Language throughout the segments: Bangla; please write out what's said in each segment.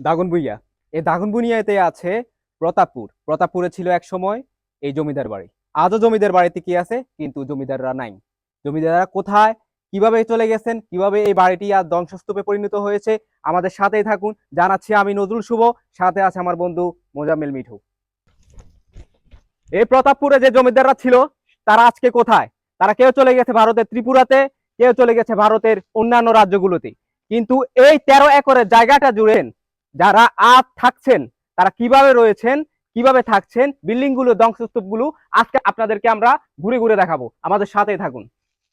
দাগন ভুইয়া এই দাগন ভুইয়াতে আছে প্রতাপপুর। প্রতাপপুরে ছিল এক সময় এই জমিদার বাড়ি। আজও জমিদার বাড়িতে কি আছে? কিন্তু জমিদাররা নাই। জমিদাররা কোথায়? কীভাবে চলে গেছেন? কীভাবে এই বাড়িটি আর ধ্বংসস্তূপে পরিণত হয়েছে? আমাদের সাথেই থাকুন। জানাচ্ছি আমি নজরুল শুভ। সাথে আছে আমার বন্ধু মোজাম্মেল মিঠু। এই প্রতাপপুরে যে জমিদাররা ছিল, তারা আজকে কোথায়? তারা কেউ চলে গেছে ভারতের ত্রিপুরাতে, কেউ চলে গেছে ভারতের অন্যান্য রাজ্যগুলোতে। কিন্তু এই তেরো একরের জায়গাটা জুড়েন যারা আজ থাকছেন, তারা কীভাবে রয়েছেন, কীভাবে থাকছেন বিল্ডিংগুলো ধ্বংসস্তূপগুলো আজকে আপনাদেরকে আমরা ঘুরে ঘুরে দেখাবো। আমাদের সাথেই থাকুন।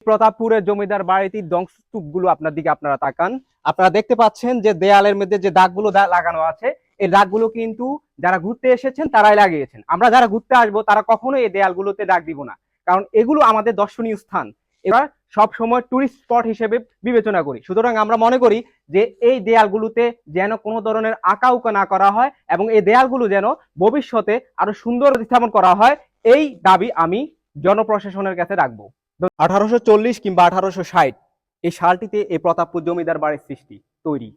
প্রতাপপুরের জমিদার বাড়িটির ধ্বংসস্তূপগুলো আপনার দিকে আপনারা তাকান। আপনারা দেখতে পাচ্ছেন যে দেয়ালের মধ্যে যে দাগগুলো লাগানো আছে, এই দাগগুলো কিন্তু যারা ঘুরতে এসেছেন, তারাই লাগিয়েছেন। আমরা যারা ঘুরতে আসব, তারা কখনো এই দেয়ালগুলোতে দাগ দিব না। কারণ এগুলো আমাদের দর্শনীয় স্থান। এবার সব সময় টুরিস্ট স্পট হিসেবে বিবেচনা করি। সুতরাং আমরা মনে করি যে এই দেয়ালগুলোতে যেন কোনো ধরনের আঁকা উকা না করা হয় এবং এই দেয়ালগুলো যেন ভবিষ্যতে আরও সুন্দর স্থাপন করা হয়, এই দাবি আমি জনপ্রশাসনের কাছে রাখব। আঠারোশো চল্লিশ কিংবা আঠারোশো ষাট, এই সালটিতে এই প্রতাপপুর জমিদার বাড়ির সৃষ্টি, তৈরি।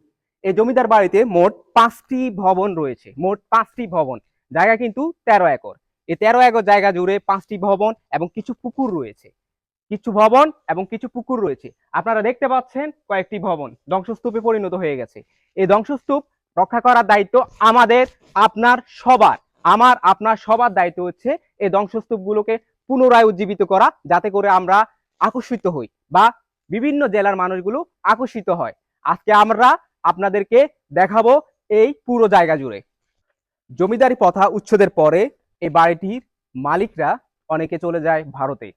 এই জমিদার বাড়িতে মোট পাঁচটি ভবন রয়েছে, মোট পাঁচটি ভবন, জায়গা কিন্তু তেরো একর। এই তেরো একর জায়গা জুড়ে পাঁচটি ভবন এবং কিছু পুকুর রয়েছে। কিছু ভবন এবং কিছু পুকুর রয়েছে। আপনারা দেখতে পাচ্ছেন কয়েকটি ভবন ধ্বংসস্তূপে পরিণত হয়ে গেছে। এই ধ্বংসস্তূপ রক্ষা করার দায়িত্ব আমাদের, আপনার সবার। আমার, আপনার সবার দায়িত্ব হচ্ছে এই ধ্বংসস্তূপগুলোকে পুনরায় উজ্জীবিত করা, যাতে করে আমরা আকর্ষিত হই বা বিভিন্ন জেলার মানুষগুলো আকর্ষিত হয়। আজকে আমরা আপনাদেরকে দেখাবো এই পুরো জায়গা জুড়ে। জমিদারি প্রথা উচ্ছেদের পরে এই বাড়িটির মালিকরা অনেকে চলে যায় ভারতে।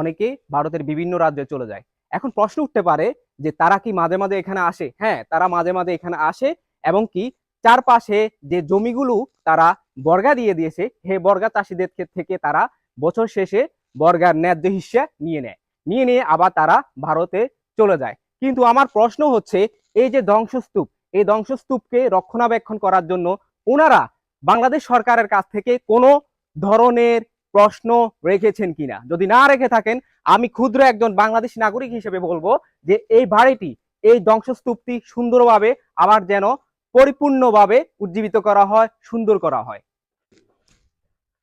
অনেকে ভারতের বিভিন্ন রাজ্যে চলে যায়। এখন প্রশ্ন উঠতে পারে যে তারা কি মাঝে মাঝে এখানে আসে? হ্যাঁ তারা মাঝে মাঝে এখানে আসে এবং কি চারপাশে যে জমিগুলো তারা বর্গা দিয়ে দিয়েছে, হে বর্গা চাষিদের থেকে তারা বছর শেষে বর্গার ন্যায্য হিস্সা নিয়ে নেয়। নিয়ে নিয়ে আবার তারা ভারতে চলে যায়। কিন্তু আমার প্রশ্ন হচ্ছে, এই যে ধ্বংসস্তূপ, এই ধ্বংসস্তূপকে রক্ষণাবেক্ষণ করার জন্য ওনারা বাংলাদেশ সরকারের কাছ থেকে কোনো ধরনের প্রশ্ন রেখেছেন কিনা? যদি না রেখে থাকেন, আমি ক্ষুদ্র একজন বাংলাদেশ নাগরিক হিসেবে বলব যে এই বাড়িটি, এই ধ্বংসস্তূপটি সুন্দরভাবে আবার যেন পরিপূর্ণভাবে উজ্জীবিত করা হয়, সুন্দর করা হয়।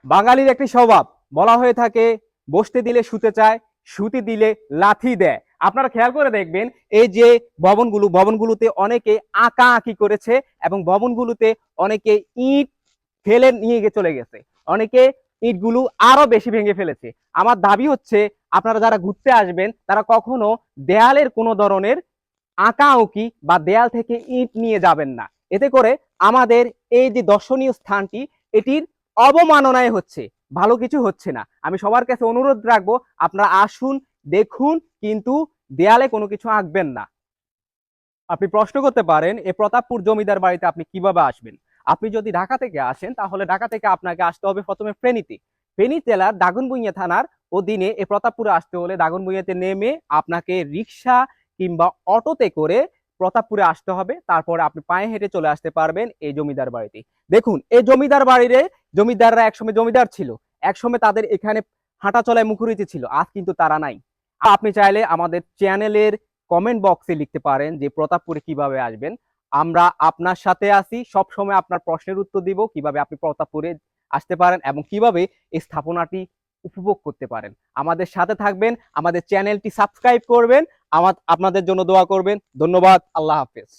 বাঙালির একটি স্বভাব, বলা হয়ে থাকে, বসতে দিলে শুতে চায়, শুতে দিলে লাথি দেয়। আপনারা খেয়াল করে দেখবেন, এই যে ভবনগুলো, ভবনগুলোতে অনেকে আঁকা আঁকি করেছে এবং ভবনগুলোতে অনেকে ইট ফেলে নিয়ে চলে গেছে। অনেকে ইটগুলো আরও বেশি ভেঙে ফেলেছে। আমার দাবি হচ্ছে, আপনারা যারা ঘুরতে আসবেন, তারা কখনো দেয়ালের কোনো ধরনের আঁকা উঁকি বা দেয়াল থেকে ইট নিয়ে যাবেন না। এতে করে আমাদের এই যে দর্শনীয় স্থানটি, এটির অবমাননায় হচ্ছে। ভালো কিছু হচ্ছে না। আমি সবার কাছে অনুরোধ রাখব, আপনারা আসুন, দেখুন, কিন্তু দেয়ালে কোনো কিছু আঁকবেন না। আপনি প্রশ্ন করতে পারেন এই প্রতাপপুর জমিদার বাড়িতে আপনি কীভাবে আসবেন? আপনি যদি ঢাকা থেকে আসেন, তাহলে ঢাকা থেকে আপনাকে আসতে হবে প্রথমে ফেনীতে। ফেনী জেলার দাগনভূঞা থানার অধীনে এই প্রতাপপুরে আসতে হলে দাগনভূঞাতে নেমে আপনাকে রিক্সা কিংবা অটোতে করে প্রতাপপুরে আসতে হবে। তারপরে আপনি পায়ে হেঁটে চলে আসতে পারবেন এই জমিদার বাড়িতে। দেখুন, এই জমিদার বাড়িরে জমিদাররা একসময় জমিদার ছিল, একসময় তাদের এখানে হাঁটা চলায় মুখরিতি ছিল, আজ কিন্তু তারা নাই। আপনি চাইলে আমাদের চ্যানেলের কমেন্ট বক্সে লিখতে পারেন যে প্রতাপপুরে কীভাবে আসবেন। আমরা আপনার সাথে আছি, সবসময় আপনার প্রশ্নের উত্তর দিব, কীভাবে আপনি প্রতাপপুরে আসতে পারেন এবং কীভাবে এই স্থাপনাটি উপভোগ করতে পারেন। আমাদের সাথে থাকবেন, আমাদের চ্যানেলটি সাবস্ক্রাইব করবেন, আমার, আপনাদের জন্য দোয়া করবেন। ধন্যবাদ, আল্লাহ হাফেজ।